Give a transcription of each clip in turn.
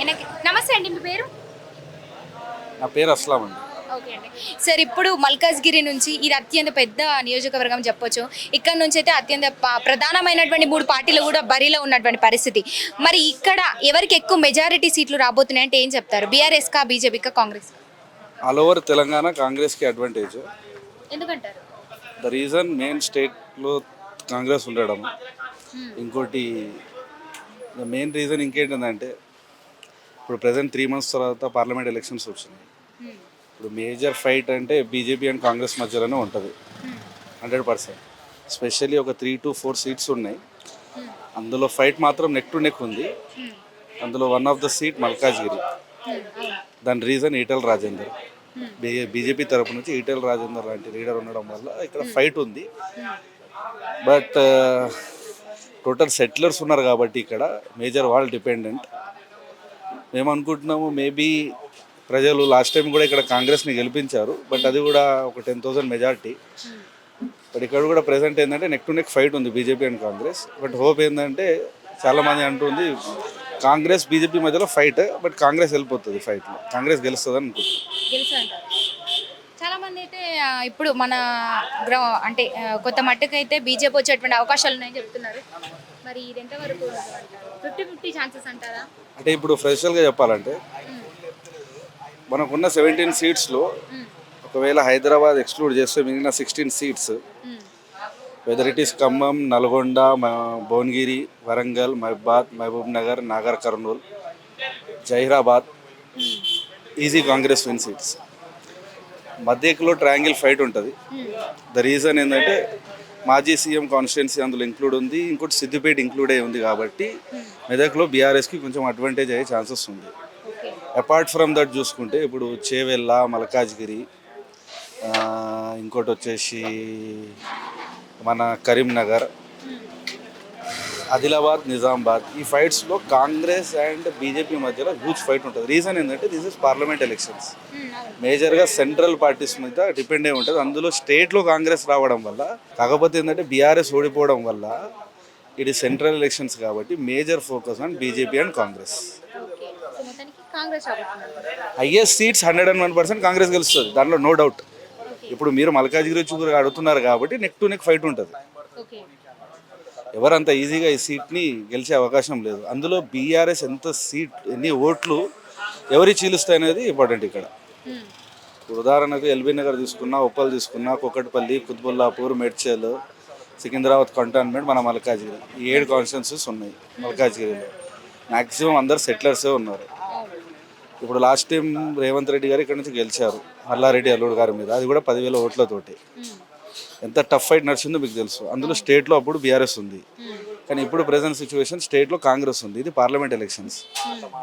వెనక్కి నమస్తే అండి మీ పేరు? నా పేరు అస్లాం అండి. ఓకే అండి. సార్ ఇప్పుడు మల్కాజ్గిరి నుంచి ఇది అత్యంత పెద్ద నియోజకవర్గం చెప్పొచ్చు. ఇక్కడ నుంచి అయితే అత్యంత ప్రధానమైనటువంటి మూడు పార్టీలు కూడా బరిలో ఉన్నటువంటి పరిస్థితి. మరి ఇక్కడ ఎవరికి ఎక్కువ మెజారిటీ సీట్లు రాబోతున్నాయి అంటే ఏం చెప్తారు? బీఆర్ఎస్ కా బీజేపీ కా కాంగ్రెస్ ఆల్ ఓవర్ తెలంగాణ కాంగ్రెస్కి అడ్వాంటేజ్ ఎందుకంటారు? ద రీజన్ మెయిన్ స్టేట్లో కాంగ్రెస్ ఉండడం. ఇంకోటి ద మెయిన్ రీజన్ ఇంకేంటంటే ఇప్పుడు ప్రజెంట్ త్రీ మంత్స్ తర్వాత పార్లమెంట్ ఎలక్షన్స్ వచ్చినాయి. ఇప్పుడు మేజర్ ఫైట్ అంటే బీజేపీ అండ్ కాంగ్రెస్ మధ్యలోనే ఉంటుంది. హండ్రెడ్ పర్సెంట్ స్పెషల్లీ ఒక త్రీ టు ఫోర్ సీట్స్ ఉన్నాయి. అందులో ఫైట్ మాత్రం నెక్ టు నెక్ ఉంది. అందులో one of the seat Malkajgiri దాని రీజన్ ఈటెల్ రాజేందర్. బీజేపీ తరపు నుంచి ఈటెల్ రాజేందర్ లాంటి లీడర్ ఉండడం వల్ల ఇక్కడ ఫైట్ ఉంది. బట్ టోటల్ సెటిలర్స్ ఉన్నారు కాబట్టి ఇక్కడ మేజర్ వాళ్ళు డిపెండెంట్ మేము అనుకుంటున్నాము మేబీ ప్రజలు లాస్ట్ టైం కూడా ఇక్కడ కాంగ్రెస్ని గెలిపించారు బట్ అది కూడా ఒక టెన్ థౌసండ్ మెజార్టీ. బట్ ఇక్కడ కూడా ప్రెసెంట్ ఏంటంటే నెక్ టు నెక్ ఫైట్ ఉంది BJP and Congress. But hope ఏంటంటే చాలామంది అంటుంది కాంగ్రెస్ బీజేపీ మధ్యలో ఫైట్ బట్ కాంగ్రెస్ వెళ్ళిపోతుంది ఫైట్లో కాంగ్రెస్ గెలుస్తుంది అనుకుంటున్నాను చాలామంది చాలా మంది అయితే ఇప్పుడు మన గ్రౌ అంటే కొత్త మట్టుకు బీజేపీ వచ్చేటువంటి అవకాశాలు ఉన్నాయని చెప్తున్నారు. మరి ఇది ఎంతవరకు ఫిఫ్టీ ఫిఫ్టీ ఛాన్సెస్ అంటారా? అంటే ఇప్పుడు ఫ్రెషల్గా చెప్పాలంటే మనకున్న సెవెంటీన్ సీట్స్లో ఒకవేళ హైదరాబాద్ ఎక్స్క్లూడ్ చేస్తే మిగిలిన sixteen seats whether it is Khammam Nalgonda Bhuvanagiri Warangal Mahabad Mahbubnagar Nagarkurnool Zaheerabad easy Congress win seats. మధ్యలో ట్రయాంగిల్ ఫైట్ ఉంటుంది. ద రీజన్ ఏంటంటే మాజీ సీఎం కాన్స్టిట్యున్సీ అందులో ఇంక్లూడ్ ఉంది ఇంకోటి సిద్దిపేట ఇంక్లూడ్ అయి ఉంది కాబట్టి మెదక్లో బీఆర్ఎస్కి కొంచెం అడ్వాంటేజ్ అయ్యే ఛాన్సెస్ ఉంది. అపార్ట్ ఫ్రమ్ దట్ చూసుకుంటే ఇప్పుడు చేవెళ్ళ మల్కాజ్గిరి ఇంకోటి వచ్చేసి మన కరీంనగర్ ఆదిలాబాద్ నిజామాబాద్. ఈ ఫైట్స్లో కాంగ్రెస్ అండ్ బీజేపీ మధ్యలో హ్యూజ్ ఫైట్ ఉంటుంది. రీజన్ ఏంటంటే దిస్ ఇస్ పార్లమెంట్ ఎలక్షన్స్ మేజర్గా సెంట్రల్ పార్టీస్ మీద డిపెండ్ అయి ఉంటుంది. అందులో స్టేట్లో కాంగ్రెస్ రావడం వల్ల కాకపోతే ఏంటంటే బీఆర్ఎస్ ఓడిపోవడం వల్ల ఇది సెంట్రల్ ఎలక్షన్స్ కాబట్టి major focus on BJP and Congress highest seats hundred and one percent Congress గెలుస్తుంది. దాంట్లో నో డౌట్ ఇప్పుడు మీరు మల్కాజ్గిరి చూపురు అడుగుతున్నారు కాబట్టి నెక్ టు నెక్ ఫైట్ ఉంటుంది. ఓకే ఎవరంత ఈజీగా ఈ సీట్ని గెలిచే అవకాశం లేదు. అందులో బీఆర్ఎస్ ఎంత సీట్ ఎన్ని ఓట్లు ఎవరి చీలుస్తాయి అనేది ఇంపార్టెంట్ ఇక్కడ ఇప్పుడు ఉదాహరణకు ఎల్బీ నగర్ తీసుకున్నా ఉప్పల్ తీసుకున్నా కుక్కటిపల్లి కుత్బుల్లాపూర్ మెడ్చల్ సికింద్రాబాద్ కంటోన్మెంట్ మన మల్కాజ్గిరి. ఈ ఏడు కాన్స్టిట్యున్సీస్ ఉన్నాయి మల్కాజ్గిరిలో. మ్యాక్సిమం అందరు సెటిలర్సే ఉన్నారు. ఇప్పుడు లాస్ట్ టైం రేవంత్ రెడ్డి గారు ఇక్కడ నుంచి గెలిచారు. మల్లారెడ్డి అల్లుడు గారి మీద. అది కూడా పదివేల ఓట్లతోటి. ఎంత టఫ్ ఫైట్ నడిచిందో మీకు తెలుసు. అందులో స్టేట్లో అప్పుడు బీఆర్ఎస్ ఉంది. కానీ ఇప్పుడు ప్రజెంట్ సిచ్యువేషన్ స్టేట్లో కాంగ్రెస్ ఉంది. ఇది పార్లమెంట్ ఎలక్షన్స్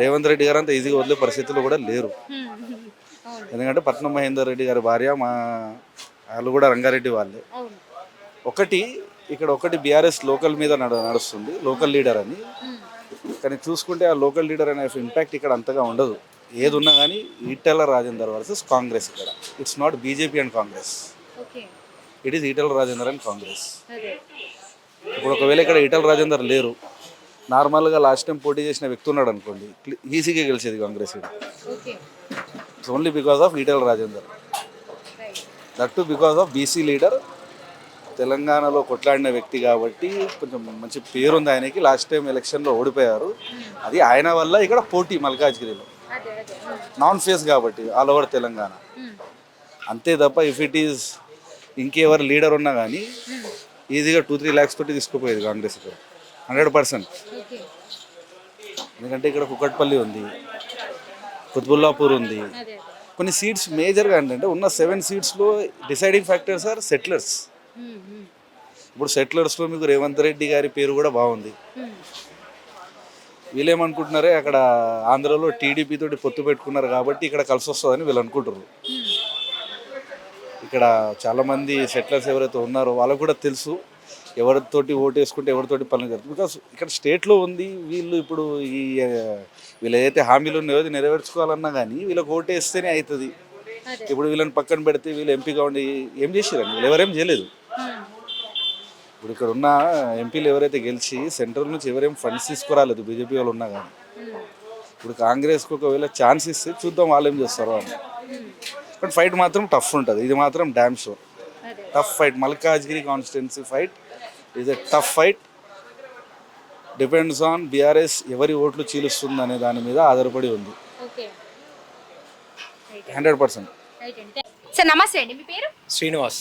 రేవంత్ రెడ్డి గారు అంత ఈజీగా వదిలే పరిస్థితులు కూడా లేరు. ఎందుకంటే పట్నం మహేందర్ రెడ్డి గారి భార్య మా వాళ్ళు కూడా రంగారెడ్డి వాళ్ళే. ఒకటి ఇక్కడ ఒకటి బీఆర్ఎస్ లోకల్ మీద నడు నడుస్తుంది లోకల్ లీడర్ అని. కానీ చూసుకుంటే ఆ లోకల్ లీడర్ అనే ఇంపాక్ట్ ఇక్కడ అంతగా ఉండదు. ఏది ఉన్నా కానీ ఈటెల రాజేందర్ వర్సెస్ కాంగ్రెస్ ఇక్కడ. It's not BJP and Congress it is Etela Rajender and Congress. ఇప్పుడు ఒకవేళ ఇక్కడ ఈటెల రాజేందర్ లేరు నార్మల్గా లాస్ట్ టైం పోటీ చేసిన వ్యక్తి ఉన్నాడు అనుకోండి ఈజీగా గెలిచేది Congress it's only because of Etela Rajender. That to because of BC leader తెలంగాణలో కొట్లాడిన వ్యక్తి కాబట్టి కొంచెం మంచి పేరుంది ఆయనకి. లాస్ట్ టైం ఎలక్షన్లో ఓడిపోయారు. అది ఆయన వల్ల ఇక్కడ పోటీ మల్కాజ్గిరిలో. నాన్ ఫేస్ కాబట్టి ఆల్ ఓవర్ తెలంగాణ. అంతే తప్ప ఇఫ్ ఇట్ ఈస్ ఇంకెవరు లీడర్ ఉన్నా కానీ ఈజీగా టూ త్రీ ల్యాక్స్ తోటి తీసుకుపోయేది కాంగ్రెస్ ఇక్కడ హండ్రెడ్ పర్సెంట్. ఎందుకంటే ఇక్కడ కుక్కట్పల్లి ఉంది కుత్బుల్లాపూర్ ఉంది. కొన్ని సీట్స్ మేజర్గా ఏంటంటే ఉన్న సెవెన్ సీట్స్లో డిసైడింగ్ ఫ్యాక్టర్స్ ఆర్ సెటిలర్స్. ఇప్పుడు సెటిలర్స్లో మీకు రేవంత్ రెడ్డి గారి పేరు కూడా బాగుంది. వీళ్ళేమనుకుంటున్నారే అక్కడ ఆంధ్రలో టీడీపీ తోటి పొత్తు పెట్టుకున్నారు కాబట్టి ఇక్కడ కలిసి వస్తుందని వీళ్ళు అనుకుంటారు ఇక్కడ చాలామంది సెటిలర్స్ ఎవరైతే ఉన్నారో వాళ్ళకు కూడా తెలుసు ఎవరితోటి ఓటు వేసుకుంటే ఎవరితోటి పనులు జరుగుతుంది. బికాస్ ఇక్కడ స్టేట్లో ఉంది వీళ్ళు ఇప్పుడు ఈ వీళ్ళు ఏదైతే హామీలు ఉన్నాయో అది నెరవేర్చుకోవాలన్నా కానీ వీళ్ళకి ఓటు వేస్తేనే అవుతుంది ఇప్పుడు వీళ్ళని పక్కన పెడితే వీళ్ళు ఎంపీగా ఉండి ఏం చేసారండి వీళ్ళు ఎవరేం చేయలేదు. ఇప్పుడు ఇక్కడ ఉన్న ఎంపీలు ఎవరైతే గెలిచి సెంట్రల్ నుంచి ఎవరేం ఫండ్స్ తీసుకురాలేదు బీజేపీ వాళ్ళు ఉన్నా కానీ ఇప్పుడు కాంగ్రెస్కి ఒకవేళ ఛాన్స్ ఇస్తే చూద్దాం వాళ్ళు ఏం చేస్తారో అని. బట్ ఫైట్ మాత్రం టఫ్ ఉంటుంది. ఇది మాత్రం damn sure tough fight Malkajgiri constituency fight is a tough fight depends on BRS ఎవరి ఓట్లు చీలుస్తుంది అనే దాని మీద ఆధారపడి ఉంది. ఓకే. హండ్రెడ్ పర్సెంట్ సార్ నమస్తే అండి. మీ పేరు? శ్రీనివాస్.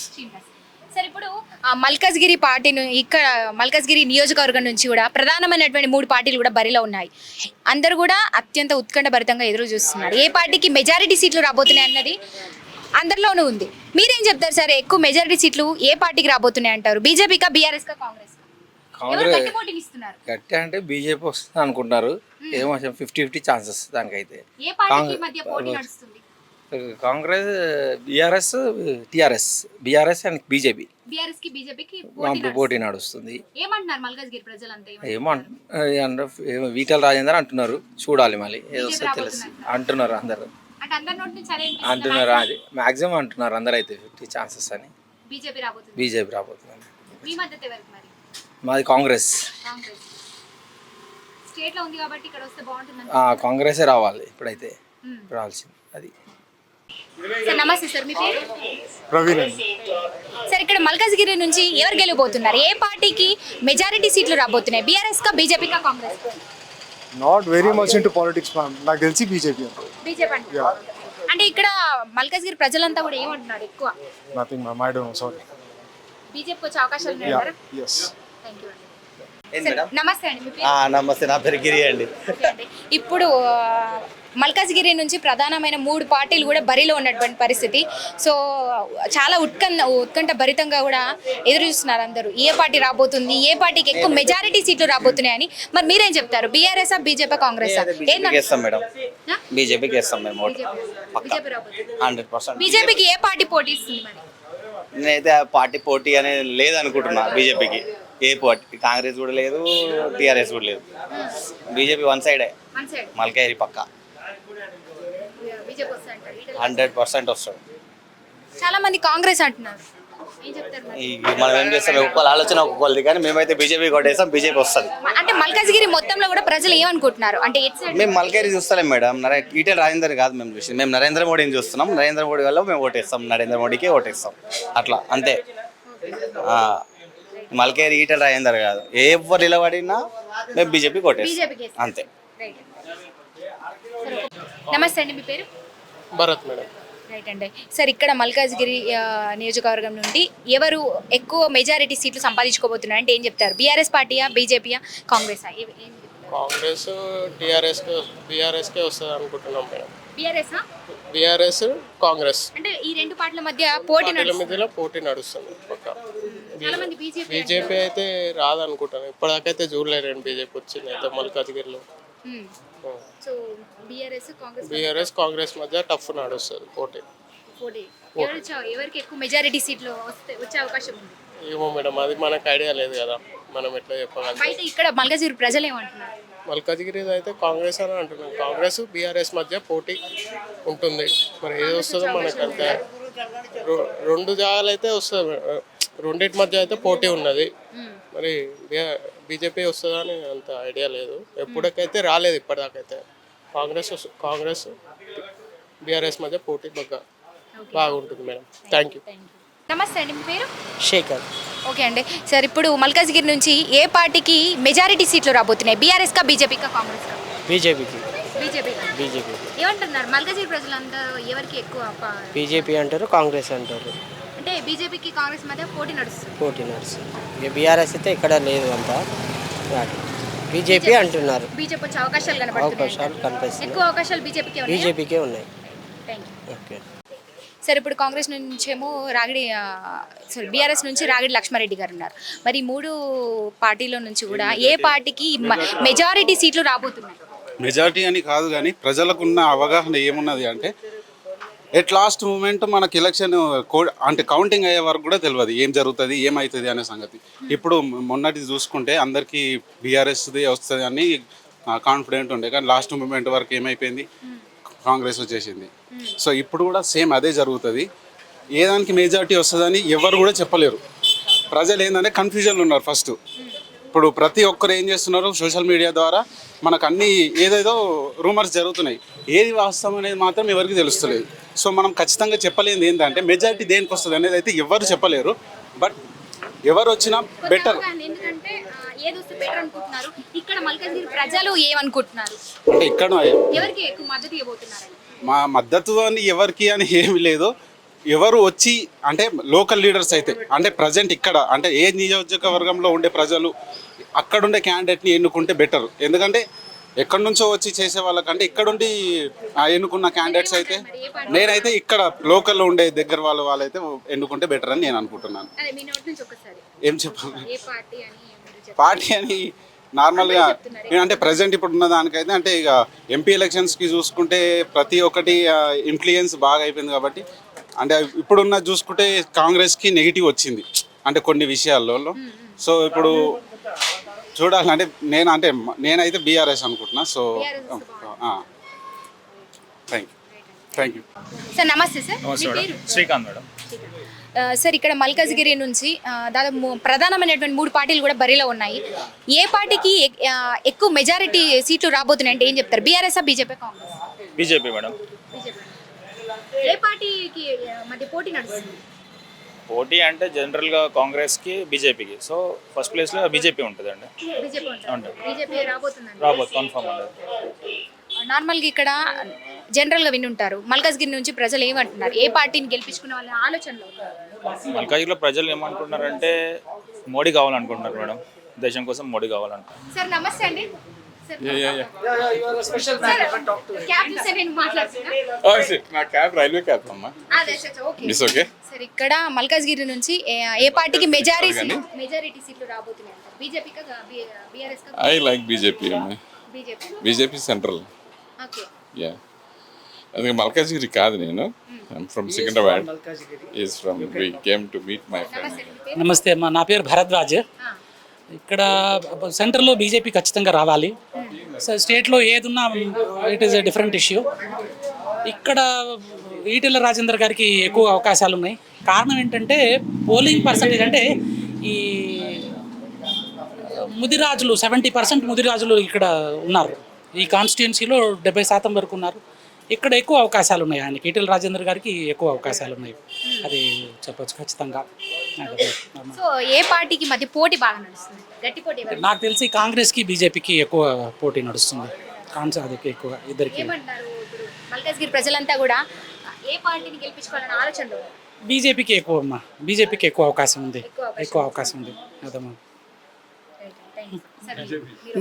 సార్ ఇప్పుడు మల్కాజ్గిరి పార్టీను ఇక్కడ మల్కాజ్గిరి నియోజకవర్గం నుంచి కూడా ప్రధానమైనటువంటి మూడు పార్టీలు కూడా బరిలో ఉన్నాయి. అందరూ కూడా అత్యంత ఉత్కంఠభరితంగా ఎదురు చూస్తున్నారు. ఏ పార్టీకి మెజారిటీ సీట్లు రాబోతున్నాయి అన్నది అందరిలోనూ ఉంది. మీరేం చెప్తారు సార్? ఎక్కువ మెజారిటీ సీట్లు ఏ పార్టీకి రాబోతున్నాయి అంటారు? బీజేపీకా బీఆర్ఎస్ కా కాంగ్రెస్ గట్టి అంటే బీజేపీ వస్తుంది అనుకుంటున్నారు ఏమో ఫిఫ్టీ ఫిఫ్టీ ఛాన్సెస్ దానికైతే. Congress- Congress BRS TRS BRS and BJP. బీఆర్ఎస్కి బీజేపీకి పోటీ నడుస్తుంది. ఏమంటున్నారు మల్కాజ్గిరి ప్రజలంతా? రాజేందర్ అంటున్నారు. చూడాలి మళ్ళీ ఏదో తెలుసు? అంటున్నారు అందరు? అంటున్నారు అది మాక్సిమం అంటున్నారు అందరు అయితే ఫిఫ్టీ ఛాన్సెస్ అని. బీజేపీ రాబోతుంది. బీజేపీ మాది కాంగ్రెస్. కాంగ్రెసే. రావాలి ఇప్పుడైతే. రావాల్సింది అది. సార్ నమస్తే సార్ మీ పేరు? ప్రవీణ్. సార్ ఇక్కడ మల్కాజ్గిరి నుంచి ఎవరు గెలిపోతున్నారు ఏ పార్టీకి మెజారిటీ సీట్లు రాబోతున్నాయి? బీఆర్ఎస్ కా బీజేపీ కా Congress not very much into politics ma'am నాకు తెలిసి బీజేపీ బీజేపీ అంటే. ఇక్కడ మల్కాజ్గిరి ప్రజలంతా కూడా ఏమంటున్నారు ఎక్కువ? Nothing ma'am I don't sorry BJP వచ్చే అవకాశాలు యా ఉన్నాయంటారా ఎస్ థ్యాంక్ యూ నమస్తే అండి నమస్తే నా పేరు గిరి అండి. ఇప్పుడు మల్కాజ్గిరి నుంచి ప్రధానమైన మూడు పార్టీలు కూడా బరిలో ఉన్నటువంటి పరిస్థితి. సో చాలా ఉత్కంఠ ఉత్కంఠ భరితంగా కూడా ఎదురు చూస్తున్నారు అందరూ. ఏ పార్టీ రాబోతుంది? ఏ పార్టీకి ఎక్కువ మెజారిటీ సీట్లు రాబోతున్నాయని మరి మీరేం చెప్తారు? బీఆర్ఎస్ కాంగ్రెస్ కాంగ్రెస్ బీజేపీకి బీజేపీ ఏ పార్టీ పోటీ నేనైతే పార్టీ పోటీ అనేది లేదనుకుంటున్నా బీజేపీకి. ఏ పార్టీ కాంగ్రెస్ కూడా లేదు టీఆర్ఎస్ కూడా లేదు. బీజేపీ వన్ సైడే. మల్కాయరి పక్క. హండ్రెడ్ పర్సెంట్ వస్తాడు చాలా మంది కాంగ్రెస్ అంటున్నారు. మనం ఏం చేస్తాం? ఒక్కొక్కరు ఆలోచన ఒక్కొక్కరిది కానీ మేమైతే బీజేపీ కొట్టేస్తాం బీజేపీ వస్తుంది. అంటే మల్కాజ్గిరి మొత్తంలో కూడా ప్రజలు ఏమనుకుంటున్నారు? అంటే మేము మల్కేరి చూస్తలేం మేడం. ఈటెల్ రాజేందర్ కాదు మేము చూసి మేము నరేంద్ర మోడీని చూస్తున్నాం. నరేంద్ర మోడీ వల్ల మేము ఓటేస్తాం. నరేంద్ర మోడీకి ఓటేస్తాం. అట్లా అంతే. మల్కేరి ఈటెల్ రాజేందర్ కాదు. ఎవరు నిలబడినా మేము బీజేపీకి ఓటేస్తాం బీజేపీకి అంతే. రైట్. నమస్తే అండి మీ పేరు? భరత్ మేడం. రైట్ అండి. సార్ ఇక్కడ మల్కాజ్గిరి నియోజకవర్గం నుండి ఎవరు ఎక్కువ మెజారిటీ సీట్లు సంపాదించుకోబోతున్నారు? అంటే ఏం చెప్తారు? బీఆర్ఎస్ పార్టీయా బీజేపీయా కాంగ్రెస్ కాంగ్రెస్ టీఆర్ఎస్ బీఆర్ఎస్కే వస్తుంది అనుకుంటున్నాం మేడం. BRS BRS Congress. అంటే ఈ రెండు పార్టీల మధ్య పోటీ మధ్యలో పోటీ నడుస్తుంది. పక్క బీజేపీ అయితే రాదనుకుంటాను. ఇప్పటిదాకైతే చూడలేదు నేను బీజేపీ వచ్చింది అయితే మల్కాజ్గిరిలో బీఆర్ఎస్ కాంగ్రెస్ మధ్య? టఫ్ నడుస్తుంది పోటీ. ఎవరికి ఎక్కువ మెజారిటీ సీట్లు వస్తే వచ్చే అవకాశం ఉంది? ఏమో మేడం అది మనకు ఐడియా లేదు కదా. మనం ఎట్లా చెప్పగలం? బయట ఇక్కడ మల్కాజ్గిరి ప్రజలు ఏమంటున్నారు? మల్కాజ్గిరి అయితే కాంగ్రెస్ అని అంటున్నాం. కాంగ్రెస్ బీఆర్ఎస్ మధ్య పోటీ ఉంటుంది. మరి ఏది వస్తుందో మనకు అంత రెండు జాగాలు అయితే వస్తుంది రెండింటి మధ్య అయితే పోటీ ఉన్నది. మరి బీజేపీ వస్తుందా అని అంత ఐడియా లేదు. ఎప్పటికైతే రాలేదు ఇప్పటిదాకైతే. కాంగ్రెస్ కాంగ్రెస్ బీఆర్ఎస్ మధ్య పోటీ బాగా బాగుంటుంది మేడం. థ్యాంక్ యూ నమస్తే అండి మీ పేరు? శేఖర్. ఓకే అండి. సార్ ఇప్పుడు మల్కాజ్గిరి నుంచి ఏ పార్టీకి మెజారిటీ సీట్లు రాబోతున్నాయి? బీఆర్ఎస్ కా బీజేపీ కా కాంగ్రెస్ కా బీజేపీకి. బీజేపీ. బీజేపీ. ఏమంటున్నారు? మల్కాజ్గిరి ప్రజలందరూ ఎవరికి ఎక్కువ బీజేపీ అంటారు కాంగ్రెస్ అంటారు. అంటే బీజేపీకి కాంగ్రెస్ మధ్య పోటీ నడుస్తుంది. పోటీ నడుస్తుంది. ఇక బీఆర్ఎస్ అయితే ఇక్కడ లేదు అంతా. బీజేపీ అంటున్నారు. బీజేపీ వచ్చే అవకాశాలు కనబడుతున్నాయి అవకాశాలు కనిపిస్తున్నాయి. ఎక్కువ అవకాశాలు బీజేపీకి ఉన్నాయి? బీజేపీకే ఉన్నాయి. ఓకే. సార్ ఇప్పుడు కాంగ్రెస్ నుంచేమో రాగిడి సారీ బీఆర్ఎస్ నుంచి రాగిడి లక్ష్మారెడ్డి గారు ఉన్నారు. మరి ఈ మూడు పార్టీల నుంచి కూడా ఏ పార్టీకి మెజారిటీ సీట్లు రాబోతున్నాయి? మెజారిటీ అని కాదు కానీ ప్రజలకున్న అవగాహన ఏమున్నది అంటే ఎట్ లాస్ట్ మూమెంట్ మనకి ఎలక్షన్ అంటే కౌంటింగ్ అయ్యే వరకు కూడా తెలియదు ఏం జరుగుతుంది ఏమవుతుంది అనే సంగతి. ఇప్పుడు మొన్నటి చూసుకుంటే అందరికీ బీఆర్ఎస్ది వస్తుంది అని కాన్ఫిడెంట్ ఉండే. కానీ లాస్ట్ మూమెంట్ వరకు ఏమైపోయింది? కాంగ్రెస్ వచ్చేసింది. సో ఇప్పుడు కూడా సేమ్ అదే జరుగుతుంది. ఏ దానికి వస్తుందని ఎవరు కూడా చెప్పలేరు. ప్రజలు ఏంటంటే కన్ఫ్యూజన్లు ఉన్నారు ఫస్ట్ ఇప్పుడు ప్రతి ఒక్కరు ఏం చేస్తున్నారు? సోషల్ మీడియా ద్వారా మనకు అన్ని ఏదేదో రూమర్స్ జరుగుతున్నాయి. ఏది వాస్తవం అనేది మాత్రం ఎవరికి తెలుస్తలేదు. సో మనం ఖచ్చితంగా చెప్పలేనిది ఏంటంటే మెజారిటీ దేనికి వస్తుంది అనేది అయితే ఎవరు చెప్పలేరు. బట్ ఎవరు వచ్చినా బెటర్ ఇక్కడ ప్రజలు ఏమనుకుంటున్నారు? మా మద్దతు అని ఎవరికి అని ఏమి లేదు. ఎవరు వచ్చి అంటే లోకల్ లీడర్స్ అయితే అంటే ప్రజెంట్ ఇక్కడ అంటే ఏ నియోజకవర్గంలో ఉండే ప్రజలు అక్కడుండే క్యాండిడేట్ని ఎన్నుకుంటే బెటర్ ఎందుకంటే ఎక్కడి నుంచో వచ్చి చేసే వాళ్ళకంటే ఇక్కడుండి ఎన్నుకున్న క్యాండిడేట్స్ అయితే నేనైతే ఇక్కడ లోకల్లో ఉండే దగ్గర వాళ్ళ వాళ్ళైతే ఎన్నుకుంటే బెటర్ అని నేను అనుకుంటున్నాను. ఏం చెప్పాలి. పార్టీ అని నార్మల్గా అంటే ప్రజెంట్ ఇప్పుడు ఉన్న దానికైతే అంటే ఇక ఎంపీ ఎలక్షన్స్కి చూసుకుంటే ప్రతి ఒక్కటి ఇన్ఫ్లుయెన్స్ బాగా అయిపోయింది కాబట్టి అంటే ఇప్పుడున్న చూసుకుంటే కాంగ్రెస్కి నెగిటివ్ వచ్చింది. అంటే కొన్ని విషయాల్లో. సో ఇప్పుడు చూడాలి. అంటే నేను అంటే నేనైతే బీఆర్ఎస్ అనుకుంటున్నా. So thank you thank you sir నమస్తే సార్. శ్రీకాంత్ మేడం. సార్ ఇక్కడ మల్కాజ్గిరి నుంచి దాదాపు ప్రధానమైనటువంటి మూడు పార్టీలు కూడా బరిలో ఉన్నాయి. ఏ పార్టీకి ఎక్కువ మెజారిటీ సీట్లు రాబోతున్నాయి అంటే ఏం చెప్తారు? BRS BJP Congress? BJP madam. ఏ పార్టీకి పోటీ నడుస్తుంది? పోటీ అంటే జనరల్గా కాంగ్రెస్కి బీజేపీకి. సో ఫస్ట్ ప్లేస్లో బీజేపీ ఉంటుందండి. బీజేపీ ఉంటుంది? ఉంటుంది. బీజేపీ రాబోతుందండి. రాబోత్ కన్ఫర్మ్ ఉండదు నార్మల్గా ఇక్కడ జనరల్గా విని ఉంటారు మల్కాజ్గిరి నుంచి ప్రజలు ఏమంటున్నారు? ఏ పార్టీని గెలిపించుకునే వాళ్ళ ఆలోచనలో? ఉన్నారు. మల్కాజ్గిరిలో ప్రజలు ఏమనుకుంటున్నారంటే మోడీ కావాలనుకుంటున్నారు మేడం. దేశం కోసం మోడీ కావాలనుకుంటున్నారు సార్ నమస్తే అండి. నా క్యాబ్ రైల్వే క్యాబ్ అమ్మా. మిస్ ఓకే సార్ ఇక్కడ మల్కాజ్గిరి నుంచి ఏ- పార్టీకి మెజారిటీ మెజారిటీ సీట్లు రాబోతున్నాయి అంటారు బీజేపీ కా బీఆర్ఎస్ కా? ఐ లైక్ బీజేపీ అమ్మా. BJP BJP central okay yeah అది మల్కాజ్గిరి కాదు నేను. I'm from Secunderabad is from we came to meet my friend నమస్తే అమ్మా నా పేరు భరద్వాజ్. ఇక్కడ సెంటర్లో బీజేపీ ఖచ్చితంగా రావాలి. సో స్టేట్లో ఏదున్నా it is a different issue ఇక్కడ ఈటెల రాజేందర్ గారికి ఎక్కువ అవకాశాలు ఉన్నాయి కారణం ఏంటంటే పోలింగ్ పర్సంటేజ్ అంటే ఈ ముదిరాజులు సెవెంటీ పర్సెంట్ ముదిరాజులు ఇక్కడ ఉన్నారు. ఈ కాన్స్టిట్యున్సీలో డెబ్బై శాతం వరకు ఉన్నారు. ఇక్కడ ఎక్కువ అవకాశాలు ఉన్నాయి ఆయనకి. ఈటెల రాజేందర్ గారికి ఎక్కువ అవకాశాలు ఉన్నాయి అది చెప్పొచ్చు ఖచ్చితంగా. సో ఏ పార్టీకి మధ్య పోటీ బాగా నడుస్తుంది? గట్టి పోటీ? నాకు తెలిసి కాంగ్రెస్కి బీజేపీకి ఎక్కువ పోటీ నడుస్తుంది. కాన్స్ అది ఎక్కువ ఇద్దరికి. ఏమంటారు ఇప్పుడు మల్కాజ్గిరి ప్రజలంతా కూడా ఏ పార్టీని గెలిపించుకోవాలన్న ఆలోచనలో. బీజేపీకి ఎక్కువ అమ్మా. బీజేపీకి ఎక్కువ అవకాశం ఉంది. ఎక్కువ అవకాశం ఎక్కువ అవకాశం ఉంది. అదమ్మా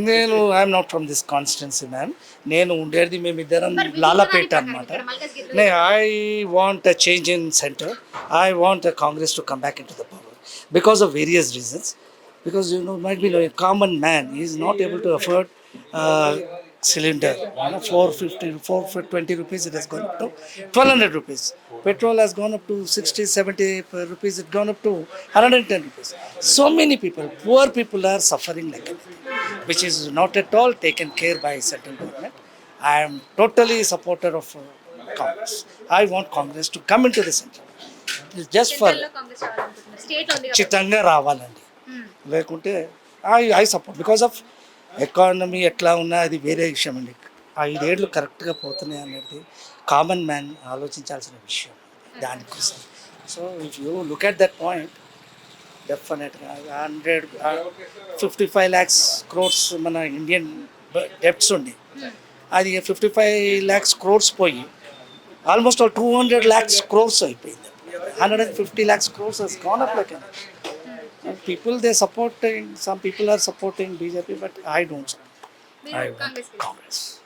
నేను I'm not from this constituency ma'am నేను ఉండేది మేమిద్దరం మరి విజయవాడ లాలాపేట ప్రకారం అనమాట ఇక్కడ మల్కాజ్గిరిలో నే I want a change in centre I want Congress to come back in to the power because of various reasons because you know might be common man is not able to afford cylinder you know 450 420 rupees it has gone up to 1200 rupees petrol has gone up to 60 70 per rupees it gone up to 110 rupees so many people poor people are suffering like anything which is not at all taken care by central government i am totally a supporter of uh, congress i want congress to come into the center just for సెంట్రల్లో Congress రావాలనుకుంటున్నారు state లో ఉంది కాబట్టి. ఖచ్చితంగా రావాలండి లేకుంటే I I support because of economy ఎట్లా ఉన్నా అది వేరే విషయం అండి. ఐదేళ్ళు కరెక్ట్గా పోతున్నాయి అనేది కామన్ మ్యాన్ ఆలోచించాల్సిన విషయం దానికోసం. So if you look at that point డెఫినెట్గా hundred fifty five lakhs crores మన ఇండియన్ డెప్ట్స్ ఉండి అది ఫిఫ్టీ ఫైవ్ ల్యాక్స్ క్రోర్స్ పోయి almost two hundred lakhs crores అయిపోయింది. Hundred and fifty lakhs crores has gone up like And people they supporting some people are supporting BJP, but I don't. I want Congress.